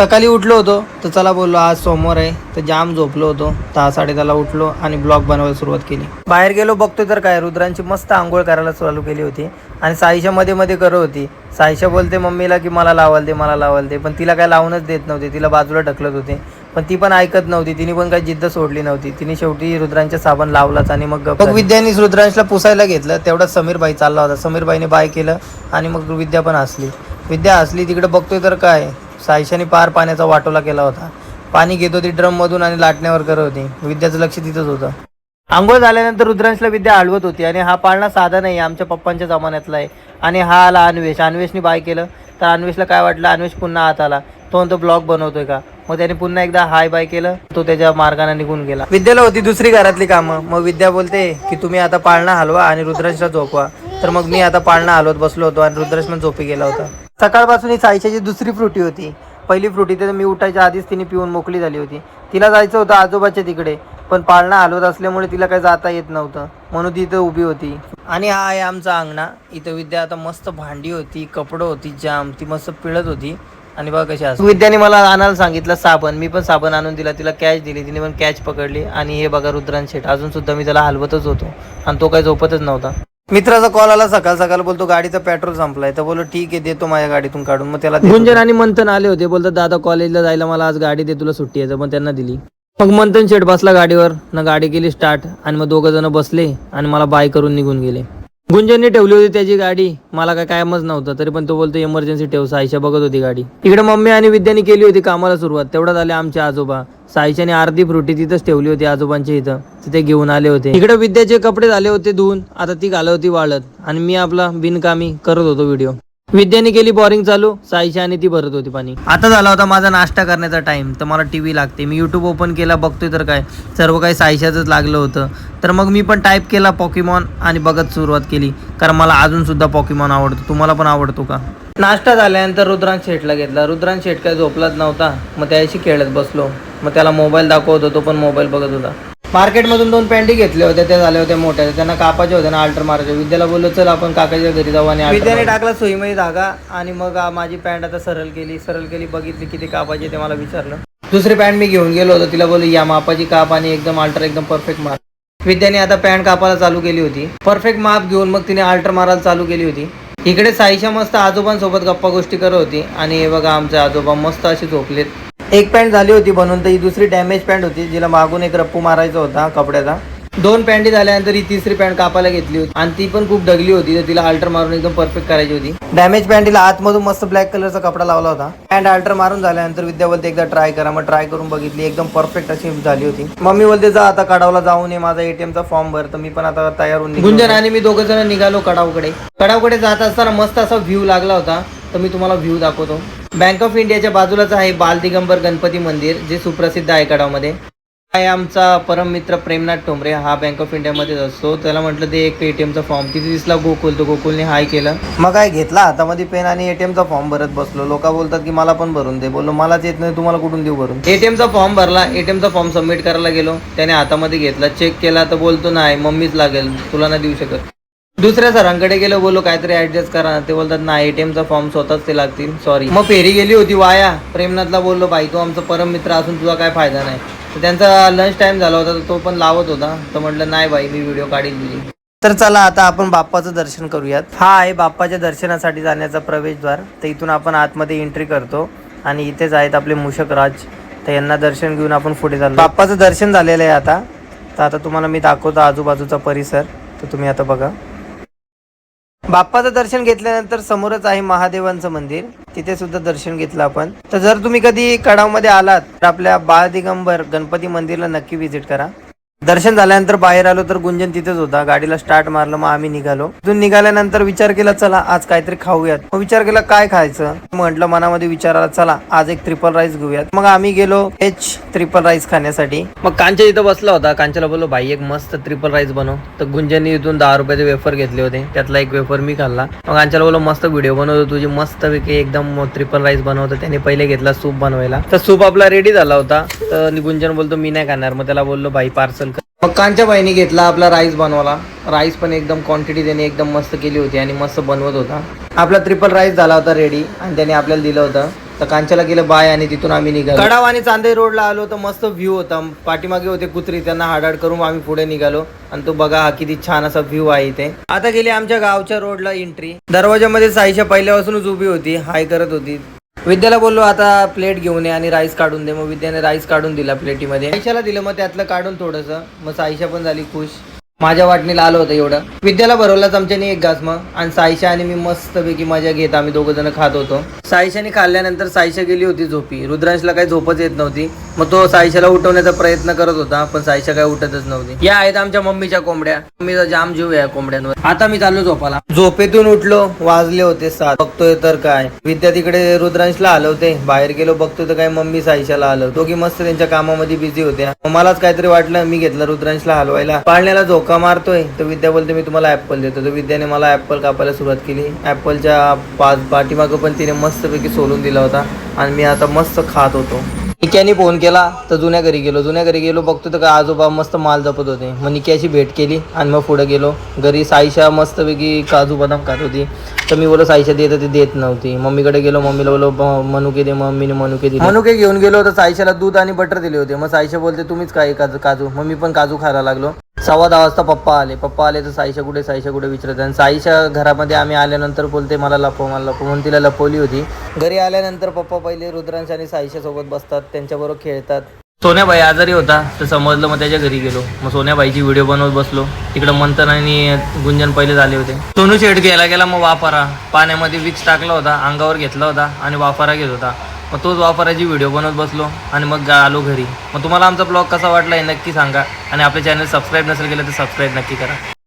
सकाळी उठलो होतो तर चला बोललो आज सोमवार आहे. तर जाम झोपलो होतो. दहा साडे दहाला उठलो आणि ब्लॉग बनवायला सुरुवात केली. बाहेर गेलो बघतोय तर काय रुद्रांची मस्त आंघोळ करायला चालू केली होती. आणि साईच्या मध्ये मध्ये करत होती. साईशा बोलते मम्मीला की मला लावाल दे मला लावाल दे. पण तिला काय लावूनच देत नव्हते. तिला बाजूला ढकलत होते. पण ती पण ऐकत नव्हती. तिने पण काही जिद्द सोडली नव्हती. तिने शेवटी रुद्रांच्या साबण लावलाच आणि मग मग विद्याने रुद्रांशला पुसायला घेतलं. तेवढाच समीरबाई चालला होता. समीरबाईने बाय केलं आणि मग विद्या पण हसली. विद्या हसली तिकडे बघतोय तर काय सायशाने पार पाण्याचा वाटोला केला होता. पाणी घेत होती ड्रममधून आणि लाटण्यावर करत होती. विद्याचं लक्ष तिथंच होतं. आंघोळ झाल्यानंतर रुद्रांशला विद्या हलवत होती आणि हा पाळणा साधा नाही आमच्या पप्पांच्या जमान्यातला आहे. आणि हा आला अन्वेष. अन्वेषने बाय केलं. तर अन्वेषला काय वाटलं? अन्वेष पुन्हा आत आला. तो म्हणतो ब्लॉग बनवतोय का? मग त्याने पुन्हा एकदा हाय बाय केलं. तो त्याच्या मार्गाने निघून गेला. विद्याला होती दुसरी घरातली कामं. मग विद्या बोलते की तुम्ही आता पाळणा हलवा आणि रुद्रांशला झोपवा. तर मग मी आता पाळणा हलवत बसलो होतो आणि रुद्रांश पण झोपी गेला होता. सकाळपासून ही साईशाची दुसरी फ्रुटी होती पहिली फ्रुटी तर मी उठायच्या आधीच तिने पिऊन मोकळी झाली होती. तिला जायचं होतं आजोबाच्या तिकडे पण पाळणा हलवत असल्यामुळे तिला काही जाता येत नव्हतं. म्हणून ती इथं उभी होती. आणि हा आहे आमचा अंगणा. इथं विद्या आता मस्त भांडी होती कपडं होती जाम. ती मस्त पिळत होती. आणि बघा कशा विद्याने मला आणायला सांगितलं साबण. मी पण साबण आणून दिला. तिला कॅच दिली. तिने पण कॅच पकडली. आणि हे बघा रुद्रांशेठ अजून सुद्धा मी त्याला हलवतच होतो. आणि तो काही झोपतच नव्हता. मित्राचा कॉल आला सकाळ सकाळ बोलतो गाडीचा पेट्रोल संपलाय. तर बोललो ठीक आहे देतो माझ्या गाडीतून काढून. मग त्याला गुंजन आणि मंथन आले होते. बोलतात दादा कॉलेजला जायला मला आज गाडी दे तुला सुट्टी आहे. तर मग त्यांना दिली. मग मंथन शेट बसला गाडीवर. ना गाडी केली स्टार्ट आणि मग दोघं जण बसले आणि मला बाय करून निघून गेले. गुंजनने ठेवली होती त्याची गाडी. मला काय कायमच नव्हतं तरी पण तो बोलतो इमर्जन्सी ठेव साईशा बघत होती गाडी. इकडे मम्मी आणि विद्याने केली होती कामाला सुरुवात. तेवढ्यात आले आमचे आजोबा. साईशाने अर्धी फ्रुटी तिथंच ठेवली होती आजोबांच्या इथं. तिथे घेऊन आले होते. इकडे विद्याचे कपडे झाले होते धुवून. आता ती घालत होती वाळत. आणि मी आपला बिनकामी करत होतो व्हिडिओ विद्याने केली बॉरिंग चालू. साईशा आणि ती भरत होती पाणी. आता झाला होता माझा नाश्ता करण्याचा टाइम तर मला टी व्ही लागते. मी यूट्यूब ओपन केला बघतोय तर काय. सर्व काही साईशाचंच लागलं होतं. तर मग मी पण टाईप केला पॉकीमॉन आणि बघत सुरुवात केली. कारण मला अजून सुद्धा पॉकीमॉन आवडतो. तुम्हाला पण आवडतो का? नाश्ता झाल्यानंतर रुद्रांश शेटला घेतला. रुद्रांश शेट काय झोपलाच नव्हता. मग त्याशी खेळत बसलो. मग त्याला मोबाईल दाखवत होतो पण मोबाईल बघत होता. मार्केटमधून दोन पॅन्टी घेतल्या होत्या त्या झाल्या होत्या मोठ्या. त्यांना कापाच्या होत्या ना अल्टर मारायच्या विद्याला बोललो चल आपण काकाच्या घरी जाऊ आणि विद्याने टाकला सोयीमध्ये धागा आणि मग माझी पॅन्ट आता सरळ केली. सरळ केली बघितली किती कापायची ते मला विचारलं. दुसरी पॅन्ट मी घेऊन गेलो होतो. तिला बोललो या मापाची काप आणि एकदम अल्टर एकदम परफेक्ट मार. विद्याने आता पॅन्ट कापायला चालू केली होती. परफेक्ट माप घेऊन मग तिने अल्टर मारायला चालू केली होती. इकडे साईशा मस्त आजोबांसोबत गप्पा गोष्टी करत होती. आणि हे बघा आमचे आजोबा मस्त असे झोपलेत. एक पॅन्ट झाली होती बनवून तर ही दुसरी डॅमेज पॅन्ट होती जिला मागून एक रप्पू मारायचा होता कपड्याचा. दोन पॅन्टी झाल्यानंतर ही तिसरी पॅन्ट कापायला घेतली होती. आणि ती पण खूप डगली होती तर तिला अल्टर मारून एकदम परफेक्ट करायची होती. डॅमेज पॅन्टीला आतमधून मस्त ब्लॅक कलरचा कपडा लावला होता. पॅन्ट अल्टर मारून झाल्यानंतर विद्या बोलते एकदा ट्राय करा. मग ट्राय करून बघितली एकदम परफेक्ट अशी झाली होती. मम्मी बोलते जा आता कडावला जाऊन ये माझा एटीएमचा चा फॉर्म भर तर मी पण आता तयार होऊन गुंजन आणि मी दोघं जण निघालो कडावकडे. कडावकडे जात असताना मस्त असा व्ह्यू लागला होता तर मी तुम्हाला व्ह्यू दाखवतो. बँक ऑफ इंडियाच्या बाजूलाच आहे बाल दिगंबर गणपती मंदिर जे सुप्रसिद्ध आहे कडावमध्ये आहे आमचा परम मित्र प्रेमनाथ टोंबरे. हा बँक ऑफ इंडियामध्येच असतो. त्याला म्हटलं ते एक एटीएमचा फॉर्म. तिथे दिसला गोकुल. तो गोकुलने हाय केलं. मग काय घेतला? हातामध्ये पेन आणि एटीएमचा फॉर्म भरत बसलो. लोक बोलतात की मला पण भरून दे. बोललो मलाच येत नाही. तुम्हाला कुठून देऊ भरून? एटीएमचा फॉर्म भरला. एटीएमचा फॉर्म सबमिट करायला गेलो. त्याने हातामध्ये घेतला. चेक केला तर बोलतो नाही मम्मीच लागेल. तुला नाही देऊ शकत. दुसऱ्या सरांकडे गेलो बोलो काहीतरी ऍडजस्ट करा. ते बोलतात नाही एटीएमचा फॉर्म स्वतःच ते लागतील. सॉरी मग फेरी गेली होती वाया. प्रेमनाथला बोललो भाई तू आमचा परम मित्र असून तुझा काय फायदा नाही. तर त्यांचा लंच टाइम झाला होता तर तो पण लावत होता. तर म्हटलं नाही बाई मी व्हिडिओ काढील तुझी. तर चला आता आपण बाप्पाचं दर्शन करूयात. हा आहे बाप्पाच्या दर्शनासाठी जाण्याचा प्रवेशद्वार. तर इथून आपण आतमध्ये एंट्री करतो आणि इथेच आहेत आपले मूषक राज तर यांना दर्शन घेऊन आपण पुढे चाललो. बाप्पाचं दर्शन झालेलं आहे आता. तर आता तुम्हाला मी दाखवतो आजूबाजूचा परिसर. तर तुम्ही आता बघा. बाप्पाचं दर्शन घेतल्यानंतर समोरच आहे महादेवांचं मंदिर. तिथे सुद्धा दर्शन घेतलं आपण. तर जर तुम्ही कधी कडावमध्ये आलात तर आपल्या बाळ दिगंबर गणपती मंदिरला नक्की व्हिजिट करा. दर्शन झाल्यानंतर बाहेर आलो तर गुंजन तिथेच होता. गाडीला स्टार्ट मारलं मग आम्ही निघालो. तिथून निघाल्यानंतर विचार केला चला आज काहीतरी खाऊयात. मग विचार केला काय खायचं? म्हटलं मनामध्ये विचार आला चला आज एक ट्रिपल राईस घेऊयात. मग आम्ही गेलो एच ट्रिपल राईस खाण्यासाठी. मग कांच्या इथं बसला होता. कांच्याला बोललो भाई एक मस्त ट्रिपल राईस बनव. तर गुंजनने इथून दहा रुपयाचे वेफर घेतले होते. त्यातला एक वेफर मी खाल्ला. मग कांच्याला बोललो मस्त व्हिडिओ बनवतो तुझी. मस्त पैकी एकदम ट्रिपल राईस बनवतो. त्याने पहिले घेतला सूप बनवायला. तर सूप आपला रेडी झाला होता. तर गुंजन बोलतो मी नाही खाणार. मग त्याला बोललो भाई पार्सल मग कांच्या बाईने घेतला आपला राईस बनवला राईस पण एकदम क्वांटिटी त्याने एकदम मस्त केली होती आणि मस्त बनवत होता. आपला ट्रिपल राईस झाला होता रेडी आणि त्याने आपल्याला दिलं होतं. तर कांच्याला गेलं बाय आणि तिथून आम्ही निघालो. कडाव आणि चांदे रोडला आलो तर मस्त व्ह्यू होता. पाठीमागे होते कुत्री त्यांना हाडाड करून आम्ही पुढे निघालो. आणि तो बघा हा किती छान असा व्ह्यू आहे इथे. आता गेली आमच्या गावच्या रोडला एंट्री दरवाजामध्ये साईशा पहिल्यापासूनच उभी होती. हाय करत होती. विद्याला बोललो आता प्लेट घेऊन ये आणि राईस काढून दे. मग विद्याने राईस काढून दिला प्लेटीमध्ये आयशाला दिलं मग त्यातलं काढून थोडंसं. मग आयशा पण झाली खुश. माझ्या वाटणीला आलं होतं एवढं. विद्याला भरवला चमच्याने एक घास मग. आणि साईशा आणि मी मस्तपैकी मजा घेत आम्ही दोघं जण खात होतो. साईशाने खाल्ल्यानंतर साईशा गेली होती झोपी. रुद्रांशला काही झोपच येत नव्हती. मग तो साईशाला उठवण्याचा प्रयत्न करत होता पण साईशा काही उठतच नव्हती. या आहेत आमच्या मम्मीच्या कोंबड्या. मम्मीचा जाम जीव या कोंबड्यांवर. आता मी चाललो झोपाला झोपेतून उठलो वाजले होते सात. बघतोय तर काय. विद्या तिकडे रुद्रांशला हलवते. बाहेर गेलो बघतोय तर काय मम्मी साईशाला हलव दोघी मस्त त्यांच्या कामामध्ये बिझी होत्या. मलाच काहीतरी वाटलं मी घेतलं रुद्रांशला हलवायला. पाळण्याला झोका. मारतोय तर विद्या बोलते मी तुम्हाला ॲपल देतो. तर विद्याने मला ॲपल कापायला सुरुवात केली. ॲपलच्या पाच पाठीमागं पण तिने मस्तपैकी सोलून दिला होता आणि मी आता मस्त खात होतो. निक्याने फोन केला तर जुन्या घरी गेलो. जुन्या घरी गेलो बघतो तर काय आजोबा मस्त माल जपत होते. मग निक्याची भेट केली आणि मग पुढं गेलो. घरी साईशा मस्तपैकी काजू बदाम खात होती. तर मी बोलो साईशा देत ती देत नव्हती. मम्मीकडे गेलो मम्मीला बोलो मनुके दे मम्मीने मनुके दिले. मनुके घेऊन गेलो तर साईशाला दूध आणि बटर दिले होते. मग साईशा बोलते तुम्हीच काय काजू काजू. मग मी पण काजू खायला लागलो. सव्वा दहा वाजता पप्पा आले. पप्पा आले तर साईशा कुठे साईशा कुठे विचारत आणि साईशा घरामध्ये आम्ही आल्यानंतर बोलते मला लपव मला लपव. म्हणून तिला लपवली होती. घरी आल्यानंतर पप्पा पहिले रुद्रांश आणि साईशा सोबत बसतात त्यांच्याबरोबर खेळतात. सोन्याबाई आजारी होता तर समजलं मग त्याच्या घरी गेलो. मग सोन्याबाईची व्हिडिओ बनवत बसलो. तिकडं मंथन आणि गुंजन पहिले झाले होते. सोनू शेट घ्यायला गेला मग वाफारा. पाण्यामध्ये विक्स टाकला होता अंगावर घेतला होता आणि वाफारा घेत होता. मग तोच वापरायची व्हिडिओ बनवत बसलो आणि मग आलो घरी. मग तुम्हाला आमचा ब्लॉग कसा वाटला हे नक्की सांगा. आणि आपले चॅनल सबस्क्राईब नसेल केलं तर सबस्क्राईब नक्की करा.